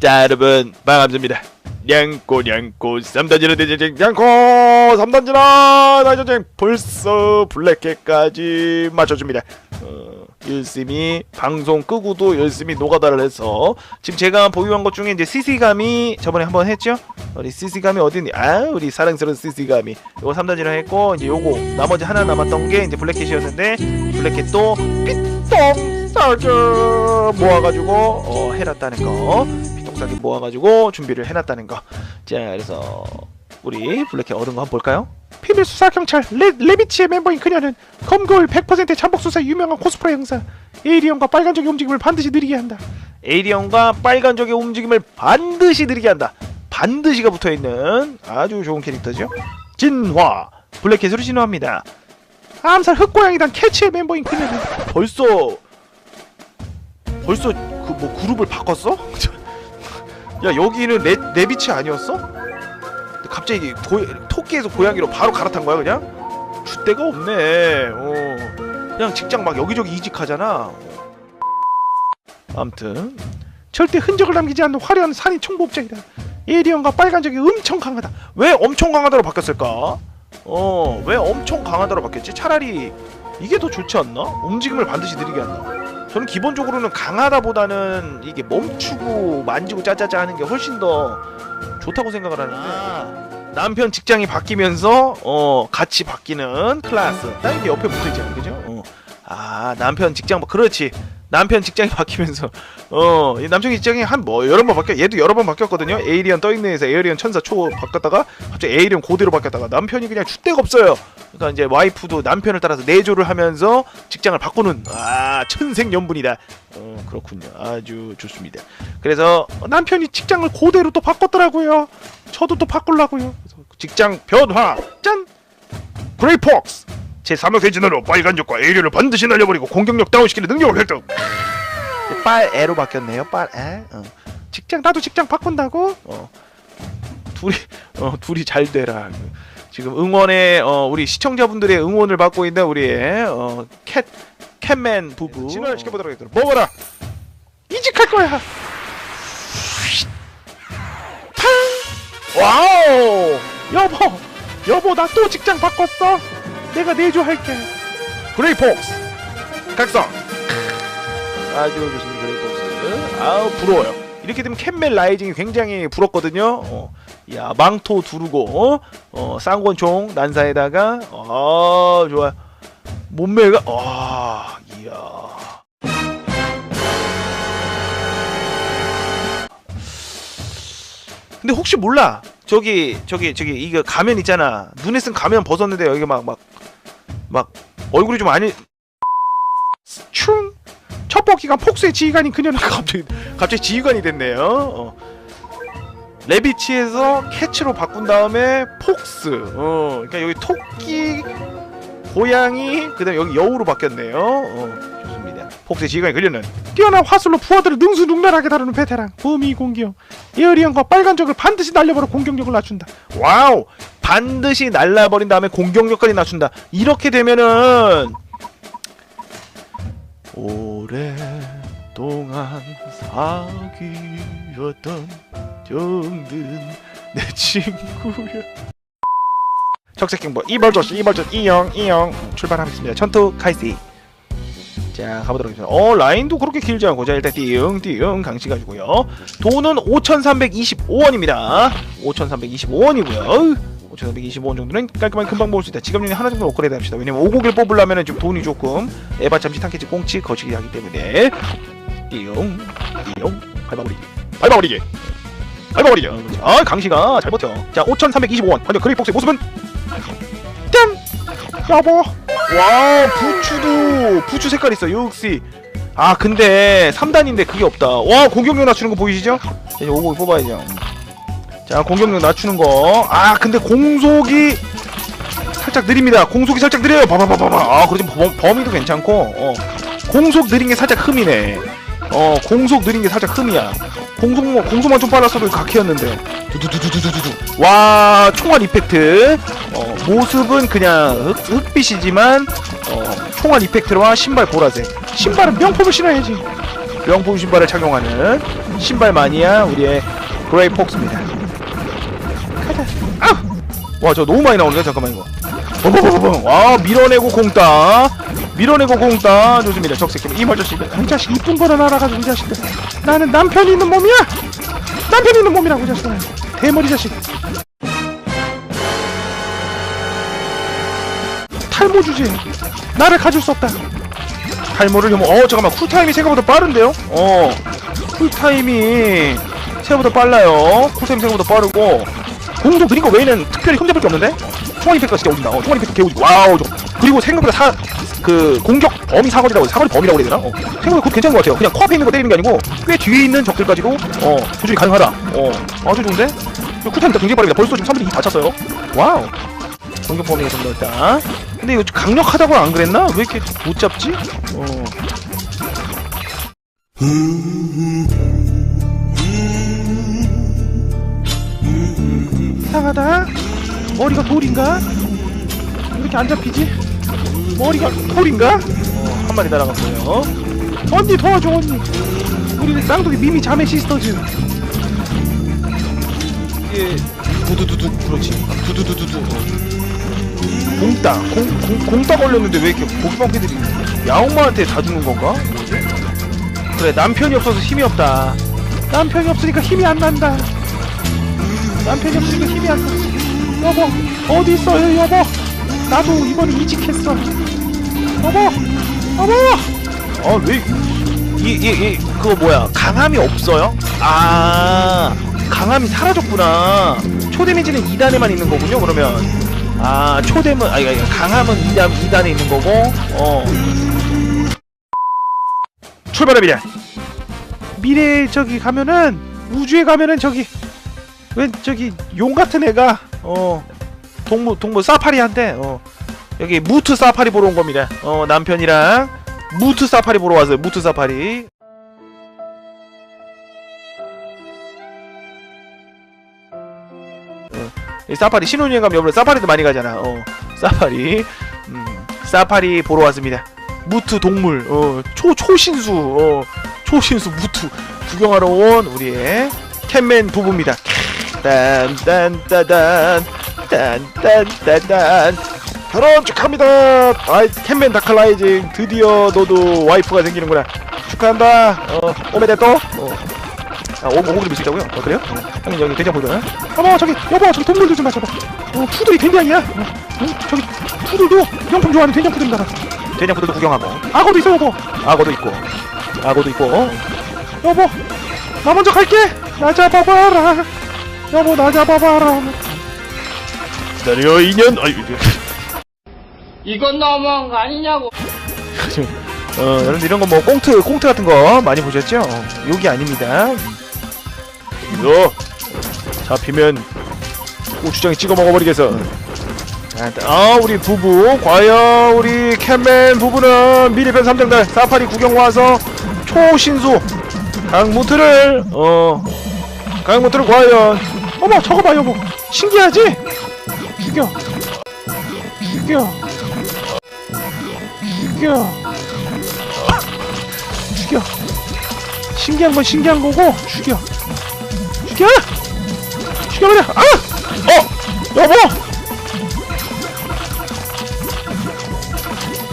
자 여러분 반갑습니다. 냥꼬 냥꼬 삼단지는 대전쟁 냥꼬 삼단지나 대전쟁! 벌써 블랙캣까지 맞춰줍니다. 어, 열심히 방송 끄고도 열심히 노가다를 해서. 지금 제가 보유한 것 중에 이제 CC감이 저번에 한번 했죠? 우리 CC감이 어디니? 아 우리 사랑스러운 CC감이. 요거 3단지를 했고 이제 요거 나머지 하나 남았던 게 이제 블랙캣이었는데 블랙캣도 삐똥 싸게 모아가지고 어, 해놨다는 거 싸게 모아가지고 준비를 해놨다는 거 자 그래서 우리 블랙캣 얻은 거 한번 볼까요? 비밀 수사 경찰 레, 레비치의 멤버인 그녀는 검거울 100% 잠복 수사 유명한 코스프레 형사 에이리언과 빨간적인 움직임을 반드시 느리게 한다. 에이리언과 빨간적의 움직임을 반드시 느리게 한다. 반드시가 붙어있는 아주 좋은 캐릭터죠. 진화 블랙캣으로 진화합니다. 암살 흑고양이단 캐치의 멤버인 그녀는 벌써 벌써 그 뭐 그룹을 바꿨어? 야 여기는 레, 레비치 아니었어? 근데 갑자기 고, 토끼에서 고양이로 바로 갈아탄 거야 그냥? 줏대가 없네 어. 그냥 직장 막 여기저기 이직하잖아 암튼 절대 흔적을 남기지 않는 화려한 산이 총보업장이다. 에이리언과 빨간적이 엄청 강하다. 왜 엄청 강하다로 바뀌었을까? 어, 왜 엄청 강하다로 바뀌었지? 차라리 이게 더 좋지 않나? 움직임을 반드시 느리게 한다. 저는 기본적으로는 강하다보다는 이게 멈추고 만지고 짜짜짜 하는 게 훨씬 더 좋다고 생각을 하는데 남편 직장이 바뀌면서 어 같이 바뀌는 클래스 딱 이게 옆에 붙어 있잖아요 그죠? 어. 아 남편 직장 바- 그렇지 남편 직장이 바뀌면서 어이 남편 직장이 한 뭐 여러 번 바뀌어 얘도 여러 번 바뀌었거든요. 에이리언 떠있는에서 에이리언 천사 초 바꿨다가 갑자기 에이리언 고대로 바뀌었다가 남편이 그냥 줏대가 없어요. 그러니까 이제 와이프도 남편을 따라서 내조를 하면서 직장을 바꾸는 아 천생연분이다. 어 그렇군요. 아주 좋습니다. 그래서 남편이 직장을 고대로 또 바꿨더라고요. 저도 또 바꾸려고요. 직장 변화. 짠! 그레이폭스 제 3억 세진으로 빨간적과 에이리언을 반드시 날려버리고 공격력 다운시키는 능력을 획득 빨에로 바뀌었네요 빨에 어. 직장 나도 직장 바꾼다고? 어. 둘이 어 둘이 잘 되라. 지금 응원에 어 우리 시청자분들의 응원을 받고 있는 우리의 어 캣 캣맨 부부 진화를 시켜보도록 하겠습니다. 먹어라. 이직할 거야. 와우. 여보, 여보 나 또 직장 바꿨어. 내가 내조할게. 그레이폭스 각성. 아주 좋습니다. 그레이폭스. 아우 부러워요. 이렇게 되면 캣맨 라이징이 굉장히 부럽거든요. 어. 야 망토 두르고 어, 어 쌍권총 난사에다가 아 좋아 몸매가 아 이야 근데 혹시 몰라 저기 저기 저기 이거 가면 있잖아 눈에 쓴 가면 벗었는데 여기 막막 막 얼굴이 좀 아니 충. 첩보기관 폭수의 지휘관인 그녀는 갑자기 갑자기 지휘관이 됐네요. 어. 레비치에서 캐치로 바꾼 다음에 폭스. 어, 그러니까 여기 토끼, 고양이, 그다음 에 여기 여우로 바뀌었네요. 어, 좋습니다. 폭스의 지휘관이 그려는 뛰어난 화술로 부하들을 능수능란하게 다루는 베테랑 범위 공격. 에어리언과 빨간 적을 반드시 날려버려 공격력을 낮춘다. 와우 반드시 날라버린 다음에 공격력까지 낮춘다. 이렇게 되면은 오랫동안 사귀었던 정든 내 친구야. 적색경보 이벌조시 이벌조 이영 이영 출발하겠습니다. 천투 카이시. 자 가보도록 하겠습니다. 어 라인도 그렇게 길지 않고 자 일단 띠용 띠용 강시 가지고요. 돈은 5,325원입니다. 5,325원이고요. 5,325원 정도는 깔끔하게 금방 모을 수 있다. 지갑용이 하나 정도 업그레이드 합시다. 왜냐면 5곡을 뽑으려면 지금 돈이 조금 에바 잠시 탕캐치 꽁치 거치기 하기 때문에. 띠용 띠용. 밟아버리기. 밟아버리기. 밟아버리기. 아 강시가 잘 버텨. 자 5,325원. 먼저 그레이폭스의 모습은? 짠 여보, 와 부추도! 부추 색깔 있어 역시. 아 근데 3단인데 그게 없다. 와 공격력 낮추는 거 보이시죠? 이제 오고 뽑아야죠 자 공격력 낮추는 거아 근데 공속이 살짝 느립니다. 공속이 살짝 느려요. 봐봐봐봐봐 아 그러지 범, 범위도 괜찮고 어. 공속 느린 게 살짝 흠이네. 어 공속 느린 게 살짝 흠이야. 공속 공속만 좀 빨랐어도 각해였는데. 두두두두두두두. 와 총알 이펙트. 어 모습은 그냥 흑, 흑빛이지만 어 총알 이펙트와 신발 보라색. 신발은 명품을 신어야지. 명품 신발을 착용하는 신발 마니아 우리의 그레이 폭스입니다. 와, 저 너무 많이 나오는데 잠깐만 이거. 뻥뻥뻥뻥. 와, 밀어내고 공따. 밀어내고 공따. 좋습니다. 적색팀 이말저씨. 이 자식 이쁜 거는 알아가지고 이 자식들 나는 남편이 있는 몸이야 남편이 있는 몸이라고 이 자식들 대머리 자식 탈모 주제 나를 가질 수 없다 탈모를 좀, 어, 잠깐만. 쿨타임이 생각보다 빠른데요? 어, 쿨타임이 생각보다 빨라요. 쿨타임 생각보다 빠르고. 공도 그린 거 외에는 특별히 흠잡을 게 없는데? 총알 이펙트가 진짜 오진다. 어, 총알 이펙트 개오지. 와우. 저. 그리고 생각보다 사, 그, 공격 범위 사거리라고, 사거리 범위라고 해야 되나? 어, 생각보다 그거 괜찮은 것 같아요. 그냥 코앞에 있는 거 때리는 게 아니고, 꽤 뒤에 있는 적들까지도, 어, 조준이 가능하다. 어, 아주 좋은데? 도 굉장히 빠릅니다. 벌써 지금 3분이 다 찼어요. 와우. 공격 범위가 좀 넓다. 근데 이거 좀 강력하다고 안 그랬나? 왜 이렇게 못 잡지? 어. 이상하다 머리가 돌인가? 왜 이렇게 안 잡히지? 머리가 돌인가? 어, 한 마리 날아갔고요. 언니 도와줘 언니 우리는 쌍둥이 미미 자매 시스터즈 이게 두두두두 그렇지. 두두두두두. 공따 공, 공 공따 걸렸는데 왜 이렇게 고기방패들이 야옹마한테 다 죽는 건가? 뭐지? 그래 남편이 없어서 힘이 없다. 남편이 없으니까 힘이 안 난다 남편이 없으니까 힘이 안 나. 여보 어디 있어요 여보 나도 이번에 이직했어 여보 여보 아왜이 이 이 그거 뭐야 강함이 없어요? 아 강함이 사라졌구나. 초데미지는 2단에만 있는 거군요. 그러면 아 초댐은 아니 아니 강함은 2단 2단에 있는 거고 어 출발합니다. 미래 저기 가면은 우주에 가면은 저기 웬 저기 용 같은 애가 어 동무 동무 사파리 한대 어 여기 무트 사파리 보러 온 겁니다. 어 남편이랑 무트 사파리 보러 왔어요. 무트 사파리. 어, 이 사파리 신혼여행 가면 여러분 사파리도 많이 가잖아. 어 사파리. 음 사파리 보러 왔습니다. 무트 동물. 어 초 초신수. 어 초신수 무트. 구경하러 온 우리의 캔맨 부부입니다 딴딴따단 딴딴따단 결혼 축하합니다. 아이 캔맨 다클라이징. 드디어 너도 와이프가 생기는구나. 축하한다. 어. 오메데또? 어. 아, 오, 밀수 있다고요? 어, 그래요? 어. 형님 여기 대장 보이나? 어머 저기 여보 저기 동물들 좀 봐줘봐 어 푸들이 된장이야? 어, 어, 저기 푸들도 명품 좋아하는 된장 푸들인가 봐 대장 부들도 구경하고. 악어도 있어 여보. 악어도 있고. 악어도 있고. 어? 여보 나 먼저 갈게. 나 잡아봐라 여보 나 잡아봐라 기다려 2년 아유 이건 너무한 거 아니냐고. 어, 여러분들 이런 거 뭐 꽁트 꽁트 같은 거 많이 보셨죠? 어, 욕이 아닙니다. 이거 잡히면 고추장에 찍어 먹어버리겠어. 자, 아 우리 부부 과연 우리 캔맨 부부는 미리편 3장달 사파리 구경 와서 초신수 강무트를 어 강무트를 과연 어머 저거 봐 여보. 신기하지? 죽여 죽여 죽여 죽여. 신기한 건 신기한 거고 죽여. 죽여! 죽여버려! 아! 어! 여보!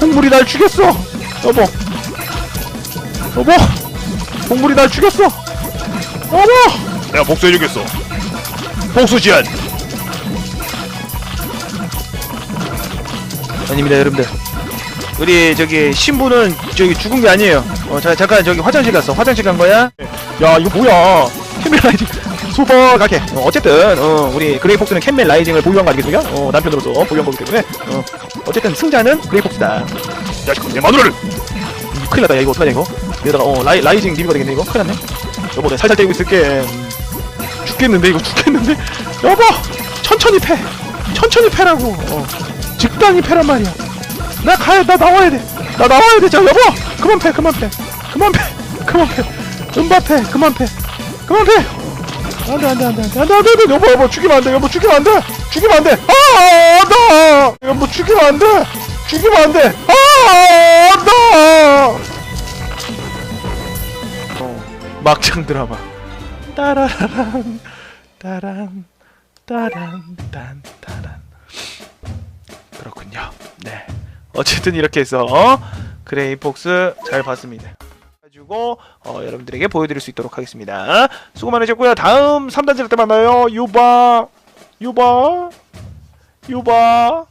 동물이 날 죽였어! 여보! 여보! 동물이 날 죽였어! 여보! 내가 복수해주겠어. 복수 지안. 아닙니다, 여러분들. 우리 저기 신부는 저기 죽은 게 아니에요. 어, 자, 잠깐 저기 화장실 갔어. 화장실 간 거야? 야, 이거 뭐야? 캠멜 라이징 슈퍼 가게. 어, 어쨌든 어, 우리 그레이 폭스는 캠멜 라이징을 보유한 거 아니겠습니까? 어, 남편으로서 보유한 거기 때문에 어, 어쨌든 승자는 그레이 폭스다. 야식 내 마누라를. 음, 큰일 났다. 야, 이거 어떡하냐 이거? 이러다가 어 라이 라이징 리뷰가 되겠네 이거. 큰일 났네. 여보, 내가 살살 떼고 있을게. 음, 죽겠는데? 이거 죽겠는데? 여보! 천천히 패! 천천히 패라고! 어. 적당히 패란 말이야. 나 가야 나 나와야 돼나 나와야 돼자 여보! 그만 패 그만 패. 그만 패. 그만 패. 음바패. 그만 패. 그만 패. 안돼 안돼 안돼 안돼. 안돼 안돼 여보 여보 죽이면 안돼. 여보 죽이면 안돼. 죽이면 안돼. 아나 여보 죽이면 안돼. 죽이면 안돼. 아나 막장 드라마 따라라랑 따란 따란 딴 따란. 그렇군요. 네. 어쨌든 이렇게 해서 어? 그레이 폭스 잘 봤습니다. 가지고 어, 여러분들에게 보여드릴 수 있도록 하겠습니다. 수고 많으셨고요. 다음 3단지를 때 만나요. 유바. 유바. 유바